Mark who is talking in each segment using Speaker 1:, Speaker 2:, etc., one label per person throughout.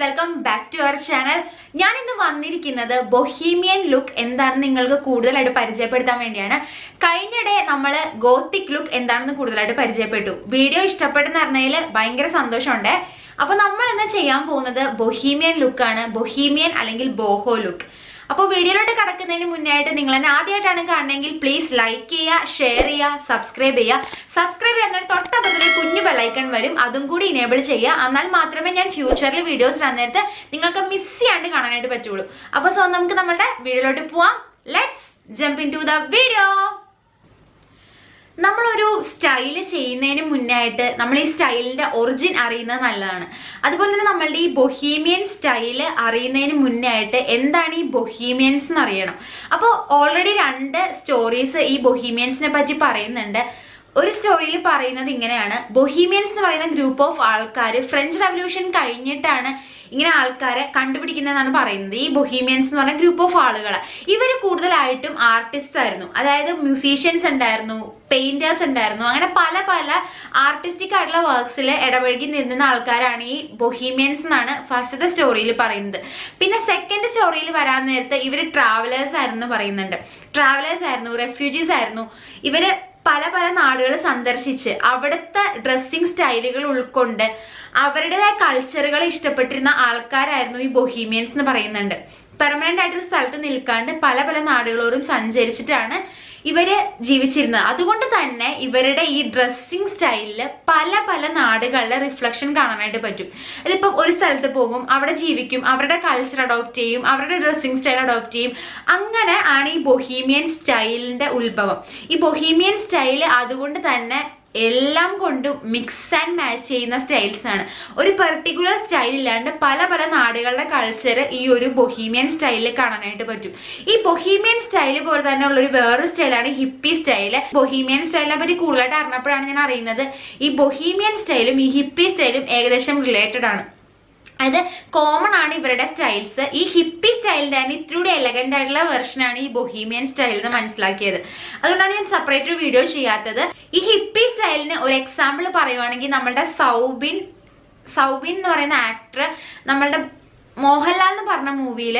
Speaker 1: Welcome back to our channel ഞാൻ ഇന്ന് വന്നിരിക്കുന്നത് ബൊഹീമിയൻ ലുക്ക് എന്താണെന്ന് നിങ്ങൾക്ക് കൂടുതലായിട്ട് പരിചയപ്പെടുത്താൻ വേണ്ടിയാണ്. കഴിഞ്ഞിടെ നമ്മൾ ഗോത്തിക് ലുക്ക് എന്താണെന്ന് കൂടുതലായിട്ട് പരിചയപ്പെട്ടു. വീഡിയോ ഇഷ്ടപ്പെട്ടെന്ന് പറഞ്ഞതിൽ ഭയങ്കര സന്തോഷമുണ്ട്. അപ്പൊ നമ്മൾ ഇന്ന് ചെയ്യാൻ പോകുന്നത് ബൊഹീമിയൻ ലുക്കാണ് ബൊഹീമിയൻ അല്ലെങ്കിൽ ബോഹോ ലുക്ക് അപ്പോൾ വീഡിയോയിലോട്ട് കടക്കുന്നതിന് മുന്നേ ആയിട്ട് നിങ്ങൾ എന്നെ ആദ്യമായിട്ടാണ് കാണണമെങ്കിൽ പ്ലീസ് ലൈക്ക് ചെയ്യുക ഷെയർ ചെയ്യുക സബ്സ്ക്രൈബ് ചെയ്യുക. സബ്സ്ക്രൈബ് ചെയ്യുന്ന തൊട്ടപ്പുറത്തൊരു കുഞ്ഞു ബെലൈക്കൺ വരും. അതും കൂടി ഇനേബിൾ ചെയ്യുക. എന്നാൽ മാത്രമേ ഞാൻ ഫ്യൂച്ചറിൽ വീഡിയോസ് തന്നേരത്ത് നിങ്ങൾക്ക് മിസ് ചെയ്യാണ്ട് കാണാനായിട്ട് പറ്റുള്ളൂ. അപ്പോൾ സോ നമുക്ക് നമ്മുടെ വീഡിയോയിലോട്ട് പോവാം. Let's jump into the video നമ്മളൊരു സ്റ്റൈൽ ചെയ്യുന്നതിന് മുന്നായിട്ട് നമ്മൾ ഈ സ്റ്റൈലിന്റെ ഒറിജിൻ അറിയുന്നത് നല്ലതാണ്. അതുപോലെ തന്നെ നമ്മളുടെ ഈ ബൊഹീമിയൻ സ്റ്റൈൽ അറിയുന്നതിന് മുന്നായിട്ട് എന്താണ് ഈ ബൊഹീമിയൻസ് എന്ന് അറിയണം. അപ്പോൾ ഓൾറെഡി രണ്ട് സ്റ്റോറീസ് ഈ ബൊഹീമിയൻസിനെ പറ്റി പറയുന്നുണ്ട്. ഒരു സ്റ്റോറിയിൽ പറയുന്നത് ഇങ്ങനെയാണ്. ബൊഹീമിയൻസ് എന്ന് പറയുന്ന ഗ്രൂപ്പ് ഓഫ് ആൾക്കാർ ഫ്രഞ്ച് റവല്യൂഷൻ കഴിഞ്ഞിട്ടാണ് ഇങ്ങനെ ആൾക്കാരെ കണ്ടുപിടിക്കുന്നതെന്നാണ് പറയുന്നത്. ഈ ബൊഹീമിയൻസ് എന്ന് പറഞ്ഞ ഗ്രൂപ്പ് ഓഫ് ആളുകൾ ഇവർ കൂടുതലായിട്ടും ആർട്ടിസ്റ്റ് ആയിരുന്നു. അതായത് മ്യൂസീഷ്യൻസ് ഉണ്ടായിരുന്നു പെയിന്റേഴ്സ് ഉണ്ടായിരുന്നു. അങ്ങനെ പല പല ആർട്ടിസ്റ്റിക് ആയിട്ടുള്ള വർക്ക്സിൽ ഇടപഴകി നിന്നുന്ന ആൾക്കാരാണ് ഈ ബൊഹീമിയൻസ് എന്നാണ് ഫസ്റ്റത്തെ സ്റ്റോറിയിൽ പറയുന്നത്. പിന്നെ സെക്കൻഡ് സ്റ്റോറിയിൽ വരാൻ നേരത്ത് ഇവർ ട്രാവലേഴ്സ് ആയിരുന്നു പറയുന്നുണ്ട്. ട്രാവലേഴ്സ് ആയിരുന്നു റെഫ്യൂജീസ് ആയിരുന്നു. ഇവർ പല പല നാടുകൾ സന്ദർശിച്ച് അവിടുത്തെ ഡ്രസ്സിങ് സ്റ്റൈലുകൾ ഉൾക്കൊണ്ട് അവരുടേതായ കൾച്ചറുകൾ ഇഷ്ടപ്പെട്ടിരുന്ന ആൾക്കാരായിരുന്നു ഈ ബൊഹീമിയൻസ് എന്ന് പറയുന്നുണ്ട്. പെർമനന്റ് ആയിട്ട് ഒരു സ്ഥലത്ത് നിൽക്കാണ്ട് പല പല നാടുകളോടും സഞ്ചരിച്ചിട്ടാണ് ഇവർ ജീവിച്ചിരുന്നത്. അതുകൊണ്ട് തന്നെ ഇവരുടെ ഈ ഡ്രസ്സിങ് സ്റ്റൈലിൽ പല പല നാടുകളുടെ റിഫ്ലക്ഷൻ കാണാനായിട്ട് പറ്റും. അതിപ്പം ഒരു സ്ഥലത്ത് പോകും അവിടെ ജീവിക്കും അവരുടെ കൾച്ചർ അഡോപ്റ്റ് ചെയ്യും അവരുടെ ഡ്രസ്സിങ് സ്റ്റൈൽ അഡോപ്റ്റ് ചെയ്യും. അങ്ങനെ ആണ് ഈ ബൊഹീമിയൻ സ്റ്റൈലിന്റെ ഉത്ഭവം. ഈ ബൊഹീമിയൻ സ്റ്റൈൽ അതുകൊണ്ട് തന്നെ എല്ലാം കൊണ്ടും മിക്സ് ആൻഡ് മാച്ച് ചെയ്യുന്ന സ്റ്റൈൽസ് ആണ്. ഒരു പെർട്ടിക്കുലർ സ്റ്റൈൽ ഇല്ലാണ്ട് പല പല നാടുകളുടെ കൾച്ചർ ഈ ഒരു ബൊഹീമിയൻ സ്റ്റൈലിൽ കാണാനായിട്ട് പറ്റും. ഈ ബൊഹീമിയൻ സ്റ്റൈൽ പോലെ തന്നെ ഉള്ള ഒരു വേറൊരു സ്റ്റൈലാണ് ഹിപ്പി സ്റ്റൈൽ ബൊഹീമിയൻ സ്റ്റൈലിനെ പറ്റി കൂടുതലായിട്ട് അറിഞ്ഞപ്പോഴാണ് ഞാൻ അറിയുന്നത് ഈ ബൊഹീമിയൻ സ്റ്റൈലും ഈ ഹിപ്പി സ്റ്റൈലും ഏകദേശം റിലേറ്റഡ് ആണ്. അത് കോമൺ ആണ് ഇവരുടെ സ്റ്റൈൽസ് ഈ ഹിപ്പി സ്റ്റൈലിന്റെ തന്നെ ഇത്തിരി എലഗന്റ് ആയിട്ടുള്ള വെർഷൻ ആണ് ഈ ബൊഹീമിയൻ സ്റ്റൈൽ എന്ന് മനസ്സിലാക്കിയത്. അതുകൊണ്ടാണ് ഞാൻ സെപ്പറേറ്റ് ഒരു വീഡിയോ ചെയ്യാത്തത്. ഈ ഹിപ്പി സ്റ്റൈലിന് ഒരു എക്സാമ്പിൾ പറയുവാണെങ്കിൽ നമ്മളുടെ സൗബിൻ സൗബിൻ എന്ന് പറയുന്ന ആക്ടർ നമ്മളുടെ മോഹൻലാൽ എന്ന് പറഞ്ഞ മൂവിയിൽ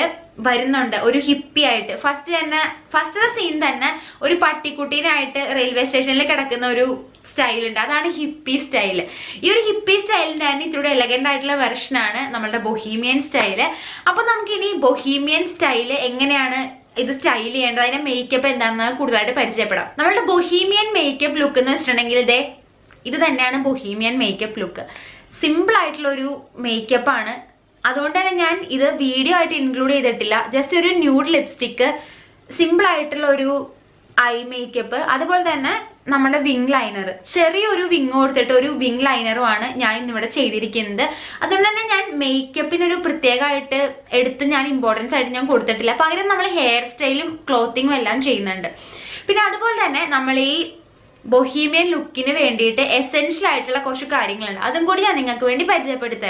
Speaker 1: വരുന്നുണ്ട് ഒരു ഹിപ്പി ആയിട്ട്. ഫസ്റ്റ് തന്നെ ഫസ്റ്റ് സീൻ തന്നെ ഒരു പട്ടിക്കുട്ടീനായിട്ട് റെയിൽവേ സ്റ്റേഷനിൽ കിടക്കുന്ന ഒരു സ്റ്റൈൽ ഉണ്ട് അതാണ് ഹിപ്പി സ്റ്റൈൽ ഈ ഒരു ഹിപ്പി സ്റ്റൈലിന്റെ തന്നെ ഇത്തിരി എലഗന്റ് ആയിട്ടുള്ള വെർഷനാണ് നമ്മളുടെ ബൊഹീമിയൻ സ്റ്റൈൽ. അപ്പോൾ നമുക്കിനി ബൊഹീമിയൻ സ്റ്റൈൽ എങ്ങനെയാണ് ഇത് സ്റ്റൈൽ ചെയ്യേണ്ടത്? അതിന്റെ മേക്കപ്പ് എന്താണെന്ന് കൂടുതലായിട്ട് പരിചയപ്പെടാം. നമ്മളുടെ ബൊഹീമിയൻ മേക്കപ്പ് ലുക്ക് എന്ന് വെച്ചിട്ടുണ്ടെങ്കിൽ ഇതേ ഇത് തന്നെയാണ് ബൊഹീമിയൻ മേക്കപ്പ് ലുക്ക് സിമ്പിൾ ആയിട്ടുള്ള ഒരു മേക്കപ്പ് ആണ്. അതുകൊണ്ട് തന്നെ ഞാൻ ഇത് വീഡിയോ ആയിട്ട് ഇൻക്ലൂഡ് ചെയ്തിട്ടില്ല. ജസ്റ്റ് ഒരു ന്യൂഡ് ലിപ്സ്റ്റിക്ക് സിമ്പിൾ ആയിട്ടുള്ള ഒരു ഐ മേക്കപ്പ് അതുപോലെ തന്നെ നമ്മുടെ വിങ് ലൈനർ ചെറിയൊരു വിങ് കൊടുത്തിട്ട് ഒരു വിങ് ലൈനറുമാണ് ഞാൻ ഇന്നിവിടെ ചെയ്തിരിക്കുന്നത്. അതുകൊണ്ട് തന്നെ ഞാൻ മേക്കപ്പിനൊരു പ്രത്യേകമായിട്ട് എടുത്ത് ഞാൻ ഇമ്പോർട്ടൻസ് ആയിട്ട് ഞാൻ കൊടുത്തിട്ടില്ല. പകരം നമ്മൾ ഹെയർ സ്റ്റൈലും ക്ലോത്തിങ്ങും എല്ലാം ചെയ്യുന്നുണ്ട്. പിന്നെ അതുപോലെ തന്നെ നമ്മൾ ഈ ബൊഹീമിയൻ ലുക്കിന് വേണ്ടിയിട്ട് എസെൻഷ്യൽ ആയിട്ടുള്ള കുറച്ച് കാര്യങ്ങളുണ്ട്. അതും കൂടി ഞാൻ നിങ്ങൾക്ക് വേണ്ടി പരിചയപ്പെടുത്തി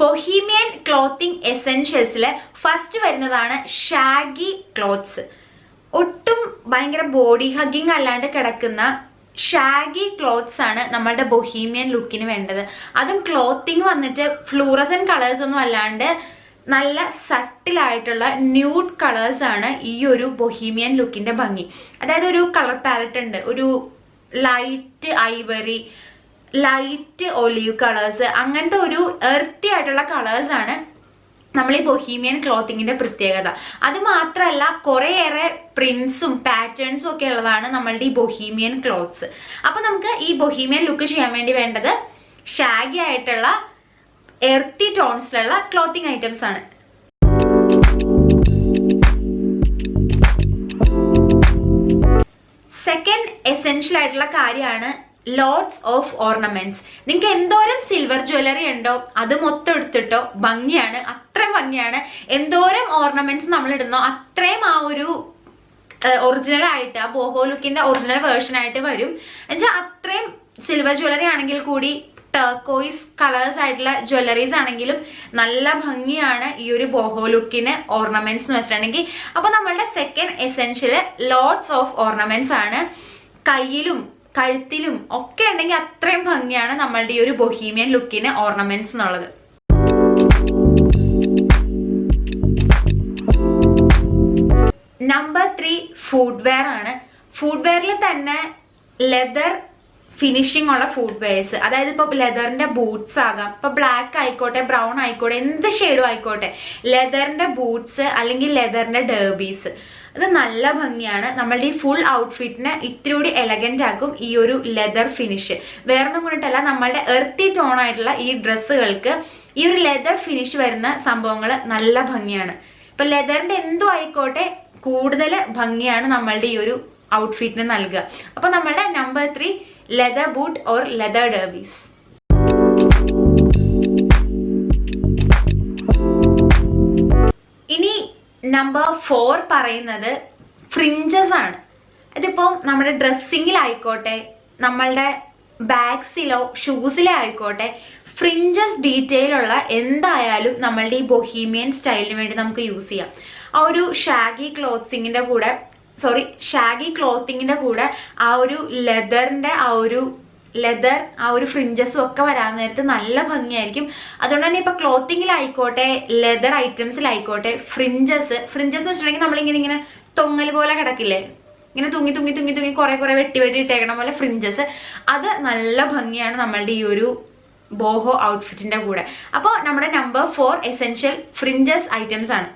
Speaker 1: ബൊഹീമിയൻ ക്ലോത്തിങ് എസെൻഷ്യൽസിൽ ഫസ്റ്റ് വരുന്നതാണ് ഷാഗി ക്ലോത്ത്സ്. ഒട്ടും ഭയങ്കര ബോഡി ഹഗ്ഗിങ് അല്ലാണ്ട് കിടക്കുന്ന ഷാഗി ക്ലോത്ത്സ് ആണ് നമ്മളുടെ ബൊഹീമിയൻ ലുക്കിന് വേണ്ടത്. അതും ക്ലോത്തിങ് വന്നിട്ട് ഫ്ലൂറസൻ കളേഴ്സ് ഒന്നും അല്ലാണ്ട് നല്ല സട്ടിലായിട്ടുള്ള ന്യൂഡ് കളേഴ്സ് ആണ് ഈ ഒരു ബൊഹീമിയൻ ലുക്കിന്റെ ഭംഗി. അതായത് ഒരു കളർ പാലറ്റ് ഉണ്ട്. ഒരു light ivory light olive colours അങ്ങനത്തെ ഒരു എർത്തി ആയിട്ടുള്ള കളേഴ്സ് ആണ് നമ്മൾ ഈ ബൊഹീമിയൻ ക്ലോത്തിങ്ങിന്റെ പ്രത്യേകത. അത് മാത്രമല്ല കുറേയേറെ പ്രിന്റ്സും പാറ്റേൺസും ഒക്കെ ഉള്ളതാണ് നമ്മളുടെ ഈ ബൊഹീമിയൻ ക്ലോത്ത്സ് അപ്പൊ നമുക്ക് ഈ ബൊഹീമിയൻ ലുക്ക് ചെയ്യാൻ വേണ്ടി വേണ്ടത് ഷാഗി ആയിട്ടുള്ള എർത്തി ടോൺസിലുള്ള ക്ലോത്തിങ് ഐറ്റംസ് ആണ്. സെക്കൻഡ് എസെൻഷ്യൽ ആയിട്ടുള്ള കാര്യമാണ് ലോട്ട്സ് ഓഫ് ഓർണമെന്റ്സ് നിങ്ങൾക്ക് എന്തോരം സിൽവർ ജ്വല്ലറി ഉണ്ടോ അത് മൊത്തം എടുത്തിട്ടോ ഭംഗിയാണ് അത്രയും ഭംഗിയാണ്. എന്തോരം ഓർണമെന്റ്സ് നമ്മൾ ഇടുന്നോ അത്രയും ആ ഒരു ഒറിജിനൽ ആയിട്ട് ആ ബോഹോ ലുക്കിന്റെ ഒറിജിനൽ വേർഷൻ ആയിട്ട് വരും. എന്നുവെച്ചാൽ അത്രയും സിൽവർ ജ്വല്ലറി ആണെങ്കിൽ കൂടി ടർക്കോയിസ് കളേഴ്സ് ആയിട്ടുള്ള ജ്വല്ലറീസ് ആണെങ്കിലും നല്ല ഭംഗിയാണ് ഈ ഒരു ബോഹോ ലുക്കിന് ഓർണമെന്റ്സ് എന്ന് വെച്ചിട്ടുണ്ടെങ്കിൽ. അപ്പൊ നമ്മളുടെ second essential lots of ornaments ആണ് കയ്യിലും കഴുത്തിലും ഒക്കെ ഉണ്ടെങ്കിൽ അത്രയും ഭംഗിയാണ് നമ്മളുടെ ഈ ഒരു ബൊഹീമിയൻ ലുക്കിന് ഓർണമെന്റ്സ് എന്നുള്ളത്. നമ്പർ ത്രീ ഫുഡ് വെയർ ആണ്. ഫുഡ് വെയറിൽ തന്നെ ലെതർ ഫിനിഷിംഗ് ഉള്ള ഫുഡ് വെയർസ് അതായത് ഇപ്പോൾ ലെതറിന്റെ ബൂട്ട്സ് ആകാം. ഇപ്പൊ ബ്ലാക്ക് ആയിക്കോട്ടെ ബ്രൗൺ ആയിക്കോട്ടെ എന്ത് ഷെയ്ഡും ആയിക്കോട്ടെ. ലെതറിന്റെ ബൂട്ട്സ് അല്ലെങ്കിൽ ലെതറിന്റെ ഡേബീസ് ഇത് നല്ല ഭംഗിയാണ്. നമ്മളുടെ ഈ ഫുൾ ഔട്ട്ഫിറ്റിനെ ഇത്തിരി കൂടി എലഗന്റ് ആക്കും ഈ ഒരു ലെതർ ഫിനിഷ് വേറൊന്നും കൊണ്ടിട്ടല്ല നമ്മളുടെ എർത്തി ടോൺ ആയിട്ടുള്ള ഈ ഡ്രസ്സുകൾക്ക് ഈ ഒരു ലെതർ ഫിനിഷ് വരുന്ന സംഭവങ്ങൾ നല്ല ഭംഗിയാണ്. ഇപ്പൊ ലെതറിന്റെ എന്തോ ആയിക്കോട്ടെ കൂടുതൽ ഭംഗിയാണ് നമ്മളുടെ ഈ ഒരു ഔട്ട്ഫിറ്റിന് നൽകുക. അപ്പൊ നമ്മളുടെ number three leather boot or leather derbies number four പറയുന്നത് ഫ്രിഞ്ചസ് ആണ്. അതിപ്പോൾ നമ്മുടെ ഡ്രസ്സിങ്ങിലായിക്കോട്ടെ നമ്മളുടെ ബാഗ്സിലോ ഷൂസിലോ ആയിക്കോട്ടെ ഫ്രിഞ്ചസ് ഡീറ്റെയിൽ ഉള്ള എന്തായാലും നമ്മളുടെ ഈ ബൊഹീമിയൻ സ്റ്റൈലിന് വേണ്ടി നമുക്ക് യൂസ് ചെയ്യാം. ആ ഒരു ഷാഗി ക്ലോത്തിങ്ങിന്റെ കൂടെ സോറി ഷാഗി ക്ലോത്തിങ്ങിന്റെ കൂടെ ആ ഒരു ലെതറിന്റെ ആ ഒരു ലെതർ ആ ഒരു ഫ്രിഞ്ചസും ഒക്കെ വരാൻ നേരത്ത് നല്ല ഭംഗിയായിരിക്കും. അതുകൊണ്ട് തന്നെ ഇപ്പൊ ക്ലോത്തിങ്ങിലായിക്കോട്ടെ ലെതർ ഐറ്റംസിലായിക്കോട്ടെ ഫ്രിഞ്ചസ് ഫ്രിഞ്ചസ് എന്ന് വെച്ചിട്ടുണ്ടെങ്കിൽ നമ്മളിങ്ങനെ ഇങ്ങനെ തൊങ്ങൽ പോലെ കിടക്കില്ലേ? ഇങ്ങനെ തുങ്ങി തുങ്ങി തുങ്ങി തുങ്ങി കുറെ കുറെ വെട്ടി വെട്ടി ഇട്ടേക്കണ പോലെ ഫ്രിഞ്ചസ് അത് നല്ല ഭംഗിയാണ് നമ്മളുടെ ഈ ഒരു ബോഹോ ഔട്ട്ഫിറ്റിന്റെ കൂടെ. അപ്പോൾ നമ്മുടെ number four essential fringes items ആണ്.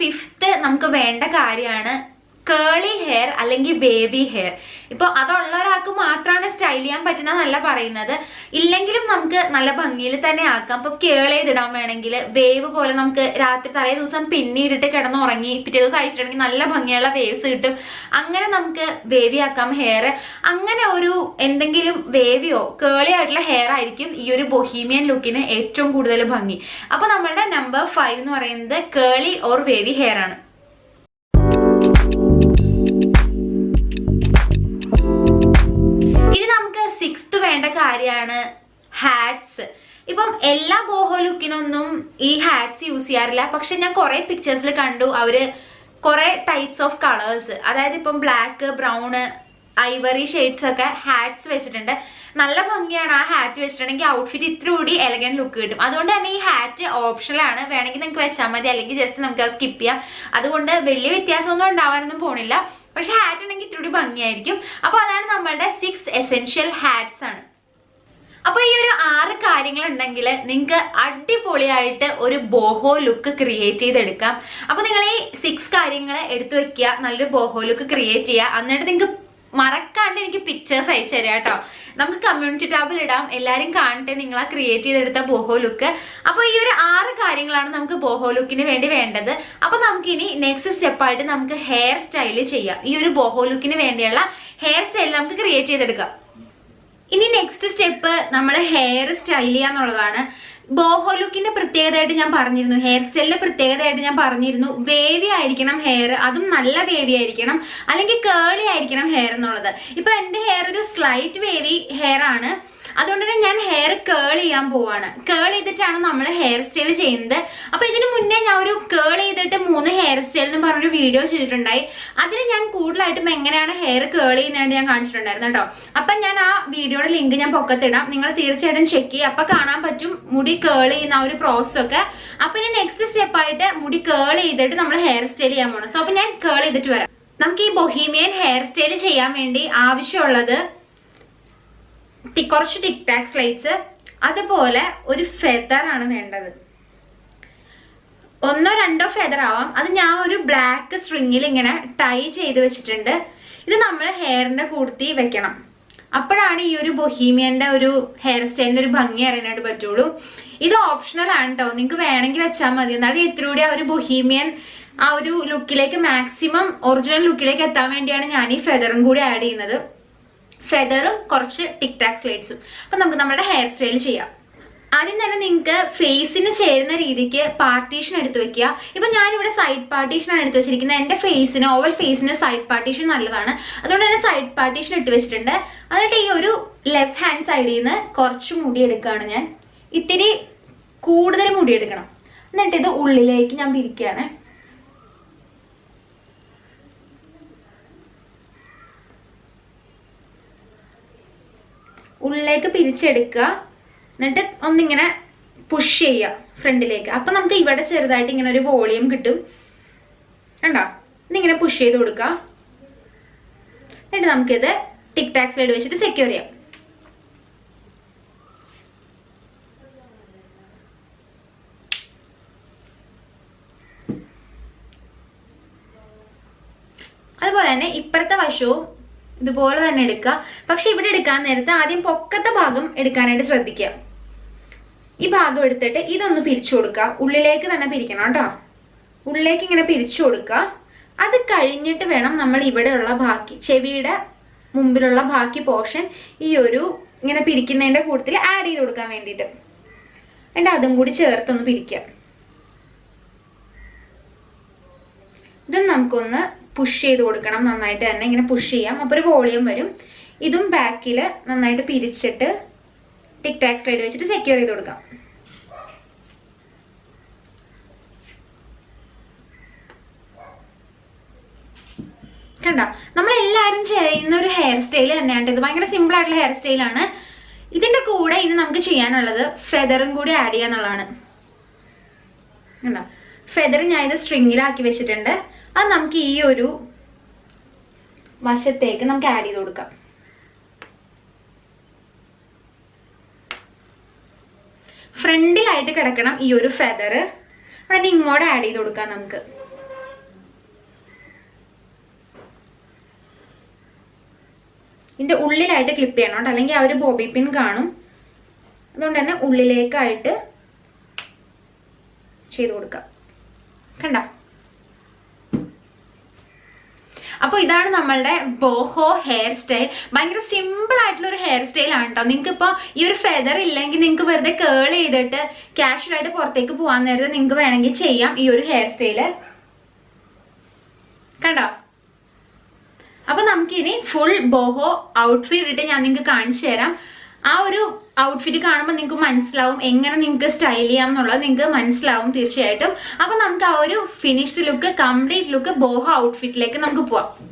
Speaker 1: ഫിഫ്ത്ത് നമുക്ക് വേണ്ട കാര്യമാണ്. കേളി ഹെയർ അല്ലെങ്കിൽ ബേബി ഹെയർ ഇപ്പൊ അതുള്ള ഒരാൾക്ക് മാത്രമാണ് സ്റ്റൈൽ ചെയ്യാൻ പറ്റുന്നതല്ല പറയുന്നത്. ഇല്ലെങ്കിലും നമുക്ക് നല്ല ഭംഗിയിൽ തന്നെ ആക്കാം. ഇപ്പൊ കേൾ ചെയ്തിടാൻ വേണമെങ്കിൽ വേവ് പോലെ നമുക്ക് രാത്രി തലേ ദിവസം പിന്നീടിട്ട് കിടന്നുറങ്ങി പിറ്റേ ദിവസം അഴിച്ചിട്ടുണ്ടെങ്കിൽ നല്ല ഭംഗിയുള്ള വേവ്സ് കിട്ടും. അങ്ങനെ നമുക്ക് വേവി ആക്കാം ഹെയർ അങ്ങനെ ഒരു എന്തെങ്കിലും വേവിയോ കേളി ആയിട്ടുള്ള ഹെയർ ആയിരിക്കും ഈ ഒരു ബൊഹീമിയൻ ലുക്കിന് ഏറ്റവും കൂടുതൽ ഭംഗി. അപ്പൊ നമ്മളുടെ നമ്പർ ഫൈവ് എന്ന് പറയുന്നത് കേളി ഓർ വേവി ഹെയർ ആണ്. എല്ലാ ബോഹോ ലുക്കിനൊന്നും ഈ ഹാറ്റ്സ് യൂസ് ചെയ്യാറില്ല. പക്ഷെ ഞാൻ കുറെ പിക്ചേഴ്സിൽ കണ്ടു. അവർ കുറെ ടൈപ്സ് ഓഫ് കളേഴ്സ് അതായത് ഇപ്പം ബ്ലാക്ക് ബ്രൗണ് ഐവറി ഷെയ്ഡ്സ് ഒക്കെ ഹാറ്റ്സ് വെച്ചിട്ടുണ്ട്. നല്ല ഭംഗിയാണ് ആ ഹാറ്റ് വെച്ചിട്ടുണ്ടെങ്കിൽ ഔട്ട്ഫിറ്റ് ഇത്ര കൂടി എലഗന്റ് ലുക്ക് കിട്ടും. അതുകൊണ്ട് തന്നെ ഈ ഹാറ്റ് ഓപ്ഷനാണ് വേണമെങ്കിൽ നിങ്ങൾക്ക് വെച്ചാൽ മതി. അല്ലെങ്കിൽ ജസ്റ്റ് നമുക്ക് അത് സ്കിപ്പ് ചെയ്യാം. അതുകൊണ്ട് വലിയ വ്യത്യാസമൊന്നും ഉണ്ടാവാനൊന്നും പോണില്ല. പക്ഷെ ഹാറ്റ് ഉണ്ടെങ്കിൽ ഇത്തിരി കൂടി ഭംഗിയായിരിക്കും. അപ്പോൾ അതാണ് നമ്മളുടെ സിക്സ് എസെൻഷ്യൽ ഹാറ്റ്സ് ആണ്. അപ്പൊ ഈ ഒരു ആറ് കാര്യങ്ങൾ ഉണ്ടെങ്കിൽ നിങ്ങൾക്ക് അടിപൊളിയായിട്ട് ഒരു ബോഹോ ലുക്ക് ക്രിയേറ്റ് ചെയ്തെടുക്കാം. അപ്പൊ നിങ്ങൾ ഈ സിക്സ് കാര്യങ്ങൾ എടുത്തു വെക്കുക നല്ലൊരു ബോഹോ ലുക്ക് ക്രിയേറ്റ് ചെയ്യുക. എന്നിട്ട് നിങ്ങൾക്ക് മറക്കാണ്ട് എനിക്ക് പിക്ചേഴ്സ് അയച്ചു തരാം കേട്ടോ. നമുക്ക് കമ്മ്യൂണിറ്റി ടാബിൽ ഇടാം. എല്ലാവരും കാണട്ടെ നിങ്ങൾ ആ ക്രിയേറ്റ് ചെയ്തെടുത്ത ബോഹോ ലുക്ക് അപ്പോൾ ഈ ഒരു ആറ് കാര്യങ്ങളാണ് നമുക്ക് ബോഹോ ലുക്കിന് വേണ്ടി വേണ്ടത്. അപ്പോൾ നമുക്ക് ഇനി നെക്സ്റ്റ് സ്റ്റെപ്പായിട്ട് നമുക്ക് ഹെയർ സ്റ്റൈൽ ചെയ്യാം. ഈ ഒരു ബോഹോ ലുക്കിന് വേണ്ടിയുള്ള ഹെയർ സ്റ്റൈൽ നമുക്ക് ക്രിയേറ്റ് ചെയ്തെടുക്കാം. ഇനി നെക്സ്റ്റ് സ്റ്റെപ്പ് നമ്മൾ ഹെയർ സ്റ്റൈൽ ചെയ്യുക എന്നുള്ളതാണ് ബോഹോ ലുക്കിന്റെ പ്രത്യേകതയായിട്ട് ഞാൻ പറഞ്ഞിരുന്നു. ഹെയർ സ്റ്റൈലിന്റെ പ്രത്യേകതയായിട്ട് ഞാൻ പറഞ്ഞിരുന്നു. വേവി ആയിരിക്കണം ഹെയർ അതും നല്ല വേവി ആയിരിക്കണം. അല്ലെങ്കിൽ കേളി ആയിരിക്കണം ഹെയർ എന്നുള്ളത്. ഇപ്പൊ എന്റെ ഹെയർ ഒരു സ്ലൈറ്റ് വേവി ഹെയർ ആണ്. അതുകൊണ്ട് തന്നെ ഞാൻ ഹെയർ കേൾ ചെയ്യാൻ പോവാണ്. കേൾ ചെയ്തിട്ടാണ് നമ്മൾ ഹെയർ സ്റ്റൈൽ ചെയ്യുന്നത്. അപ്പൊ ഇതിനു മുന്നേ ഞാൻ ഒരു കേൾ ചെയ്തിട്ട് മൂന്ന് ഹെയർ സ്റ്റൈൽ എന്ന് പറഞ്ഞൊരു വീഡിയോ ചെയ്തിട്ടുണ്ടായി. അതിൽ ഞാൻ കൂടുതലായിട്ടും എങ്ങനെയാണ് ഹെയർ കേൾ ചെയ്യുന്നതായിട്ട് ഞാൻ കാണിച്ചിട്ടുണ്ടായിരുന്നു കേട്ടോ. അപ്പൊ ഞാൻ ആ വീഡിയോയുടെ ലിങ്ക് ഞാൻ പൊക്കത്തിടാം. നിങ്ങൾ തീർച്ചയായിട്ടും ചെക്ക് ചെയ്യുക അപ്പൊ കാണാൻ പറ്റും മുടി കേൾ ചെയ്യുന്ന ആ ഒരു പ്രോസസ് ഒക്കെ. അപ്പൊ ഞാൻ നെക്സ്റ്റ് സ്റ്റെപ്പ് ആയിട്ട് മുടി കേൾ ചെയ്തിട്ട് നമ്മൾ ഹെയർ സ്റ്റൈൽ ചെയ്യാൻ പോകണം സോ അപ്പൊ ഞാൻ കേൾ ചെയ്തിട്ട് വരാം. നമുക്ക് ഈ ബൊഹീമിയൻ ഹെയർ സ്റ്റൈൽ ചെയ്യാൻ വേണ്ടി ആവശ്യമുള്ളത് കുറച്ച് ടിക് ടാക് സ്ലൈറ്റ്സ് അതുപോലെ ഒരു ഫെദർ ആണ് വേണ്ടത്. ഒന്നോ രണ്ടോ ഫെദർ ആവാം. അത് ഞാൻ ഒരു ബ്ലാക്ക് സ്ട്രിങ്ങിൽ ഇങ്ങനെ ടൈ ചെയ്ത് വെച്ചിട്ടുണ്ട്. ഇത് നമ്മൾ ഹെയറിന്റെ കൂടത്തി വെക്കണം. അപ്പോഴാണ് ഈ ഒരു ബൊഹീമിയന്റെ ഒരു ഹെയർ സ്റ്റൈലിന്റെ ഒരു ഭംഗി അറിയാനായിട്ട് പറ്റുള്ളൂ. ഇത് ഓപ്ഷണൽ ആണ് കേട്ടോ നിങ്ങൾക്ക് വേണമെങ്കിൽ വെച്ചാൽ മതി. എന്നാൽ ഇത്തിരി കൂടി ആ ഒരു ബൊഹീമിയൻ ആ ഒരു ലുക്കിലേക്ക് മാക്സിമം ഒറിജിനൽ ലുക്കിലേക്ക് എത്താൻ വേണ്ടിയാണ് ഞാൻ ഈ ഫെദറും കൂടി ആഡ് ചെയ്യുന്നത്. ഫെദറും കുറച്ച് ടിക് ടാക് സ്ലേറ്റ്സും അപ്പൊ നമുക്ക് നമ്മുടെ ഹെയർ സ്റ്റൈൽ ചെയ്യാം. ആദ്യം തന്നെ നിങ്ങൾക്ക് ഫേസിന് ചേരുന്ന രീതിക്ക് പാർട്ടീഷൻ എടുത്ത് വെക്കുക. ഇപ്പൊ ഞാനിവിടെ സൈഡ് പാർട്ടീഷൻ ആണ് എടുത്തു വെച്ചിരിക്കുന്നത്. എന്റെ ഫേസിന് ഓവൽ ഫേസിന് സൈഡ് പാർട്ടീഷൻ നല്ലതാണ്. അതുകൊണ്ട് തന്നെ സൈഡ് പാർട്ടീഷൻ ഇട്ട് വെച്ചിട്ടുണ്ട്. എന്നിട്ട് ഈ ഒരു ലെഫ്റ്റ് ഹാൻഡ് സൈഡിൽ നിന്ന് കുറച്ച് മുടി എടുക്കുകയാണ് ഞാൻ. ഇത്തിരി കൂടുതൽ മുടി എടുക്കണം. എന്നിട്ട് ഇത് ഉള്ളിലേക്ക് ഞാൻ പിരിക്കുകയാണ്. ഉള്ളിലേക്ക് പിരിച്ചെടുക്കുക. എന്നിട്ട് ഒന്നിങ്ങനെ പുഷ് ചെയ്യുക ഫ്രണ്ടിലേക്ക് അപ്പൊ നമുക്ക് ഇവിടെ ചെറുതായിട്ട് ഇങ്ങനെ ഒരു വോളിയം കിട്ടും. കണ്ടോ? ഇന്നിങ്ങനെ പുഷ് ചെയ്ത് കൊടുക്കുക. എന്നിട്ട് നമുക്കിത് ടിക് ടാക് സ്ലൈഡ് വെച്ചിട്ട് സെക്യൂർ ചെയ്യാം. അതുപോലെ തന്നെ ഇപ്പുറത്തെ വശവും ഇതുപോലെ തന്നെ എടുക്കുക. പക്ഷെ ഇവിടെ എടുക്കാൻ നേരത്തെ ആദ്യം പൊക്കത്തെ ഭാഗം എടുക്കാനായിട്ട് ശ്രദ്ധിക്കുക. ഈ ഭാഗം എടുത്തിട്ട് ഇതൊന്ന് പിരിച്ചു കൊടുക്കുക. ഉള്ളിലേക്ക് തന്നെ പിരിക്കണം കേട്ടോ. ഉള്ളിലേക്ക് ഇങ്ങനെ പിരിച്ചു കൊടുക്കുക. അത് കഴിഞ്ഞിട്ട് വേണം നമ്മൾ ഇവിടെയുള്ള ബാക്കി ചെവിയുടെ മുമ്പിലുള്ള ബാക്കി പോർഷൻ ഈ ഒരു ഇങ്ങനെ പിരിക്കുന്നതിന്റെ കൂട്ടത്തിൽ ആഡ് ചെയ്ത് കൊടുക്കാൻ വേണ്ടിയിട്ട്. എന്നിട്ട് അതും കൂടി ചേർത്തൊന്ന് പിരിക്കുക. ഇതും നമുക്കൊന്ന് പുഷ് ചെയ്ത് കൊടുക്കണം നന്നായിട്ട് തന്നെ. ഇങ്ങനെ പുഷ് ചെയ്യാം. അപ്പോൾ ഒരു വോളിയം വരും. ഇതും ബാക്കിൽ നന്നായിട്ട് പിരിച്ചിട്ട് ടിക് ടാക് സ്ലൈഡ് വെച്ചിട്ട് സെക്യൂർ ചെയ്ത് കൊടുക്കാം. കണ്ടോ? നമ്മൾ എല്ലാവരും ചെയ്യുന്ന ഒരു ഹെയർ സ്റ്റൈൽ തന്നെയാണ് ഇത്. ഭയങ്കര സിമ്പിൾ ആയിട്ടുള്ള ഹെയർ സ്റ്റൈലാണ് ഇതിന്റെ കൂടെ ഇനി നമുക്ക് ചെയ്യാനുള്ളത് ഫെദറും കൂടി ആഡ് ചെയ്യാന്നുള്ളതാണ്. കണ്ടോ? ഫെദർ ഞാൻ ഇത് സ്ട്രിങ്ങിലാക്കി വെച്ചിട്ടുണ്ട്. അത് നമുക്ക് ഈ ഒരു വശത്തേക്ക് നമുക്ക് ആഡ് ചെയ്ത് കൊടുക്കാം. ഫ്രണ്ടിലായിട്ട് കിടക്കണം ഈ ഒരു ഫെദർ അതിന് ഇങ്ങോട്ട് ആഡ് ചെയ്ത് കൊടുക്കാം നമുക്ക്. ഇതിന്റെ ഉള്ളിലായിട്ട് ക്ലിപ്പ് ചെയ്യണം കേട്ടോ. അല്ലെങ്കിൽ ആ ഒരു ബോബി പിൻ കാണും. അതുകൊണ്ട് തന്നെ ഉള്ളിലേക്കായിട്ട് ചെയ്ത് കൊടുക്കാം. കണ്ട? അപ്പോൾ ഇതാണ് നമ്മളുടെ ബോഹോ ഹെയർ സ്റ്റൈൽ ഭയങ്കര സിമ്പിൾ ആയിട്ടുള്ള ഒരു ഹെയർ സ്റ്റൈൽ ആണ് കേട്ടോ നിങ്ങൾക്ക് ഇപ്പോൾ ഈ ഒരു ഫെദർ ഇല്ലെങ്കിൽ നിങ്ങൾക്ക് വെറുതെ കേൾ ചെയ്തിട്ട് ക്യാഷ്വൽ ആയിട്ട് പുറത്തേക്ക് പോകാൻ നേരത്തെ നിങ്ങൾക്ക് വേണമെങ്കിൽ ചെയ്യാം ഈ ഒരു ഹെയർ സ്റ്റൈൽ കണ്ടോ? അപ്പൊ നമുക്കിനി ഫുൾ ബോഹോ ഔട്ട്ഫിറ്റ് ഇട്ട് ഞാൻ നിങ്ങൾക്ക് കാണിച്ചു തരാം. ആ ഒരു ഔട്ട്ഫിറ്റ് കാണുമ്പോൾ നിങ്ങൾക്ക് മനസ്സിലാവും എങ്ങനെ നിങ്ങൾക്ക് സ്റ്റൈൽ ചെയ്യാം എന്നുള്ളത് നിങ്ങൾക്ക് മനസ്സിലാവും തീർച്ചയായിട്ടും. അപ്പൊ നമുക്ക് ആ ഒരു finished look complete look boho ഔട്ട്ഫിറ്റിലേക്ക് നമുക്ക് പോവാം.